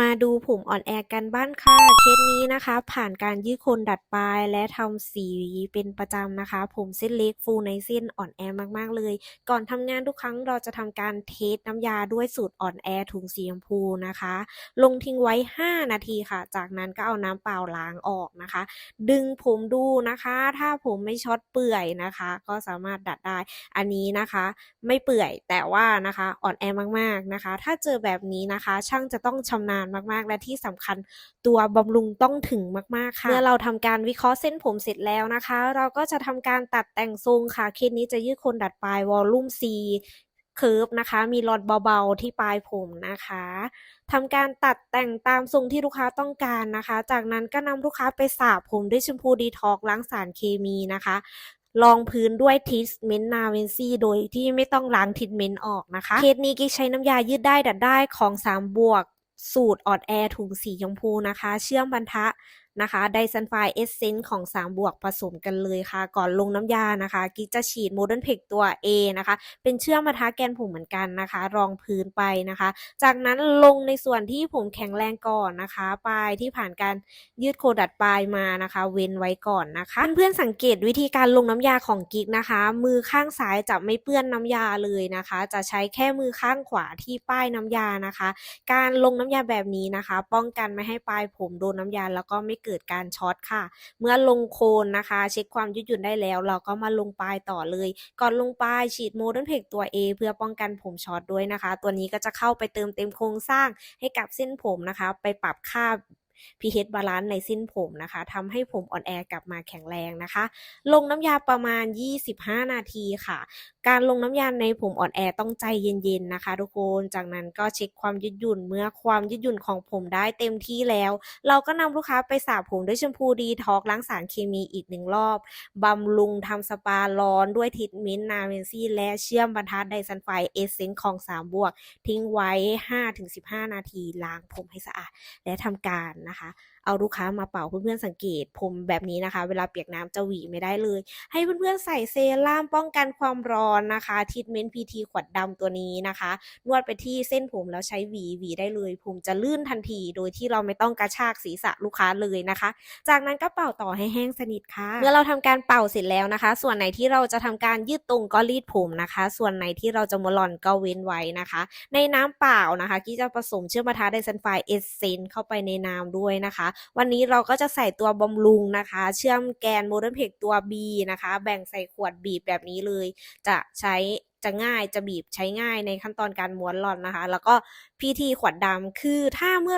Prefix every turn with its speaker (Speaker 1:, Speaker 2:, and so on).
Speaker 1: มาดูผมอ่อนแอกันบ้านค่ะ เคสนี้นะคะ ผ่านการยืดโคนดัดปลาย และทำสีเป็นประจำนะคะ ผมเส้นเล็กฟูในเส้นอ่อนแอมากๆเลย ก่อนทำงานทุกครั้งเราจะทำการเทสน้ำยาด้วยสูตรอ่อนแอถุงสีชมพูนะคะ ลงทิ้งไว้ 5 นาทีค่ะ จากนั้นก็เอาน้ำเปล่าล้างออกนะคะ ดึงผมดูนะคะ ถ้าผมไม่ช็อตเปื่อยนะคะ ก็สามารถดัดได้ อันนี้นะคะ ไม่เปื่อยแต่ว่านะคะอ่อนแอมากๆนะคะ ถ้าเจอแบบนี้นะคะ ช่างจะต้องชำนาญมากๆ และที่สำคัญตัวบำรุงต้องถึงมากๆค่ะเมื่อเราทำการวิเคราะห์เส้นผมเสร็จแล้วนะคะ เราก็จะทำการตัดแต่งทรงค่ะเคสนี้จะยืดคนดัดปลายวอลลุ่ม C เคิร์ฟนะคะ มีรอนเบาๆที่ปลายผมนะคะทำการตัดแต่งตามทรงที่ลูกค้าต้องการนะคะ จากนั้นก็นำลูกค้าไปสระผมด้วยแชมพูดีท็อกล้างสารเคมีนะคะรองพื้นด้วยทิสเมนต์นาเวนซี่โดยที่ไม่ต้องล้างทิสเมนต์ออกนะคะ เคสนี้กิ๊กใช้น้ำยายืดได้ดัดได้ของ 3 บวก สูตรออดแอร์ถุงสีชมพูนะคะ เชื่อมบรรทะ นะคะไดซันไฟเอสเซนต์ของ 3 บวกผสมกันเลยค่ะ ก่อนลงน้ำยานะคะกิ๊กจะฉีดโมเดิร์นเพกตัว A นะคะ เป็นเชื่อมบรรทะแกนผมเหมือนกันนะคะ รองพื้นไปนะคะ จากนั้นลงในส่วนที่ผมแข็งแรงก่อนนะคะ ปลายที่ผ่านการยืดโคดัดปลายมานะคะ เว้นไว้ก่อนนะคะเพื่อนๆสังเกตวิธีการลงน้ำยาของกิ๊กนะคะ มือข้างซ้ายจะไม่เปื้อนน้ำยาเลยนะคะ จะใช้แค่มือข้างขวาที่ป้ายน้ำยานะคะ การลงน้ำยาแบบนี้นะคะ ป้องกันไม่ให้ปลายผมโดนน้ำยาแล้วก็ไม่เเกิดการช็อตค่ะ เมื่อลงโคนนะคะ เช็คความยืดหยุ่นได้แล้ว เราก็มาลงปลายต่อเลย ก่อนลงปลายฉีดโมเดิร์นเพกตัว A เพื่อป้องกันผมช็อตด้วยนะคะ ตัวนี้ก็จะเข้าไปเติมเต็มโครงสร้างให้กับเส้นผมนะคะ ไปปรับค่า pH บาลานซ์ในเส้นผมนะคะทำให้ผมอ่อนแอกลับมาแข็งแรงนะคะ ลงน้ำยาประมาณ 25 นาทีค่ะ การลงน้ำยาในผมอ่อนแอต้องใจเย็นๆนะคะ ทุกคนจากนั้นก็เช็คความยืดหยุ่นเมื่อความยืดหยุ่นของผมได้เต็มที่แล้ว เราก็นำลูกค้าไปสระผมด้วยแชมพูดีท็อกล้างสารเคมีอีกหนึ่งรอบบำรุงทำสปาร้อนด้วยทรีทเมนต์นาเวนซี่และเชื่อมบรรทัดไดซันไฟเอเซนต์ของ 3 บวก ทิ้งไว้ 5-15 นาทีล้างผมให้สะอาด และทำการนะคะ เอาลูกค้ามาเป่าเพื่อนๆสังเกตผมแบบนี้นะคะ เวลาเปียกน้ำจะหวีไม่ได้เลย ให้เพื่อนๆใส่เซรั่มป้องกันความร้อนนะคะทิทเมนต์พีทีขวดดำตัวนี้นะคะ นวดไปที่เส้นผมแล้วใช้หวีหวีได้เลย ผมจะลื่นทันที โดยที่เราไม่ต้องกระชากศีรษะลูกค้าเลยนะคะ จากนั้นก็เป่าต่อให้แห้งสนิทค่ะ เมื่อเราทำการเป่าเสร็จแล้วนะคะ ส่วนไหนที่เราจะทำการยืดตรงก็รีดผมนะคะ ส่วนไหนที่เราจะมาหล่อนก็เว้นไว้นะคะ ในน้ำเปล่านะคะกี้จะผสมเชื่อมบรรทัดไดซันไฟเอสเซนเข้าไปในน้ำด้วยนะคะ วันนี้เราก็จะใส่ตัวบำรุงนะคะ เชื่อมแกนโมเดิร์นเพกตัว B นะคะ แบ่งใส่ขวดบีบแบบนี้เลย จะใช้จะง่ายจะบีบใช้ง่ายในขั้นตอนการม้วนหลอนนะคะ แล้วก็พีทีขวดดำคือถ้าเมื่อ